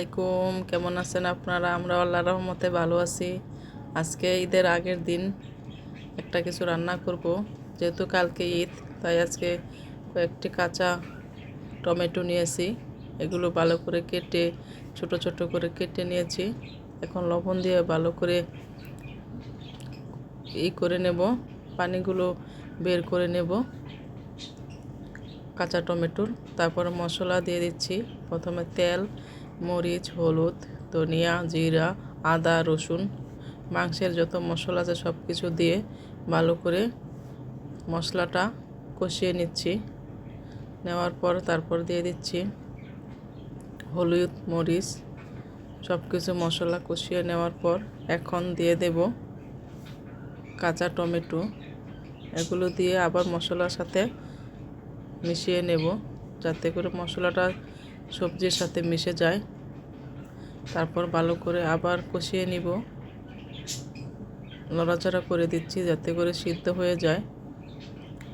আলাইকুম, কেমন আছেন আপনারা? আমরা আল্লাহ রহমতে ভালো আছি। আজকে ঈদের আগের দিন একটা কিছু রান্না করব। যেহেতু কালকে ঈদ, তাই আজকে কয়েকটি কাঁচা টমেটো নিয়েছি। এগুলো ভালো করে কেটে, ছোট ছোট করে কেটে নিয়েছি। এখন লবণ দিয়ে ভালো করে ই করে নেব। পানিগুলো বের করে নেব কাঁচা টমেটোর। তারপর মশলা দিয়ে দিচ্ছি। প্রথমে তেল মরিচ, হলুদ, ধনিয়া, জিরা, আদা, রসুন, মাংসের যত মশলা আছে সব কিছু দিয়ে ভালো করে মশলাটা কষিয়ে নিচ্ছি। নেওয়ার পর তারপর দিয়ে দিচ্ছি হলুদ, মরিচ সব কিছু মশলা কষিয়ে নেওয়ার পর এখন দিয়ে দেব কাঁচা টমেটো। এগুলো দিয়ে আবার মশলার সাথে মিশিয়ে নেব যাতে করে মশলাটা সবজির সাথে মিশে যায়। তারপর ভালো করে আবার কষিয়ে নিব। নড়াচড়া করে দিচ্ছি যাতে করে সিদ্ধ হয়ে যায়।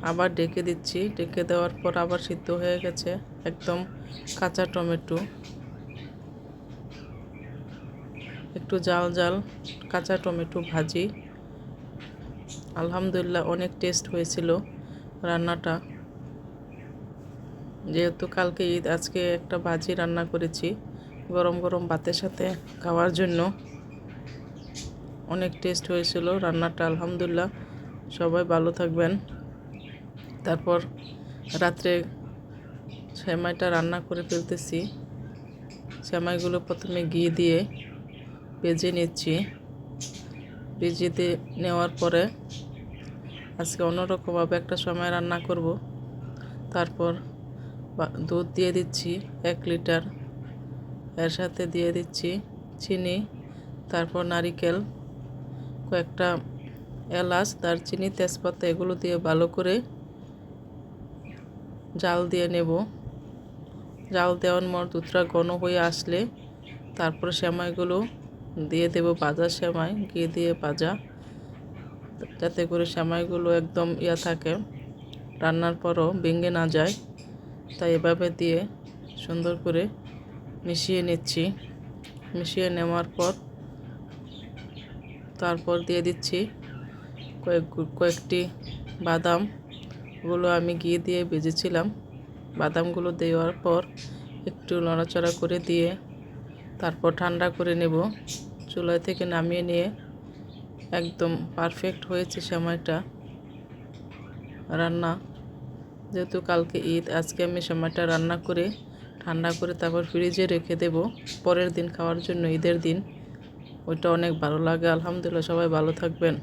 আবার ডেকে দিচ্ছি। ডেকে দেওয়ার পর আবার সিদ্ধ হয়ে গেছে একদম কাঁচা টমেটো। একটু জাল জাল কাঁচা টমেটো ভাজি। আলহামদুলিল্লাহ অনেক টেস্ট হয়েছিল রান্নাটা। যেহেতু কালকে ঈদ, আজকে একটা ভাজি রান্না করেছি, গরম গরম ভাতের সাথে খাওয়ার জন্য। অনেক টেস্ট হয়েছিল রান্নাটা, আলহামদুলিল্লাহ। সবাই ভালো থাকবেন। তারপর রাত্রে সেমাইটা রান্না করে ফেলতেছি। সেমাইগুলো প্রথমে ঘি দিয়ে ভেজে নিচ্ছি। ভেজে দিয়ে নেওয়ার পরে আজকে অন্যরকমভাবে একটা সময় রান্না করব। তারপর দুধ দিয়ে দিচ্ছি এক লিটার। এর সাথে দিয়ে দিচ্ছি চিনি, তারপর নারিকেল, কয়েকটা এলাচ, দারচিনি, তেজপাতা, এগুলো দিয়ে ভালো করে জাল দিয়ে নেব। জাল দেওয়ার পর দুধটা ঘন হয়ে আসলে তারপর সেমাইগুলো দিয়ে দেব ভাজা সেমাই, ঘি দিয়ে ভাজা, যাতে করে সেমাইগুলো একদম ইয়া থাকে, রান্নার পরও ভেঙে না যায়। তাই এভাবে দিয়ে সুন্দর করে মিশিয়ে নিচ্ছি। মিশিয়ে নেওয়ার পর তারপর দিয়ে দিচ্ছি কয়েক কয়েকটি বাদাম। গুলো আমি ঘি দিয়ে ভেজেছিলাম। বাদামগুলো দেওয়ার পর একটু নড়াচড়া করে দিয়ে তারপর ঠান্ডা করে নেব। চুলায় থেকে নামিয়ে নিয়ে একদম পারফেক্ট হয়েছে সময়টা। রান্না যেহেতু কালকে ঈদ, আজকে আমি সময়টা রান্না করে, ঠান্ডা করে তারপর ফ্রিজে রেখে দেব। পরের দিন খাওয়ার জন্য ঈদের দিন। ওইটা অনেক ভালো লাগে। আলহামদুলিল্লাহ, সবাই ভালো থাকবেন।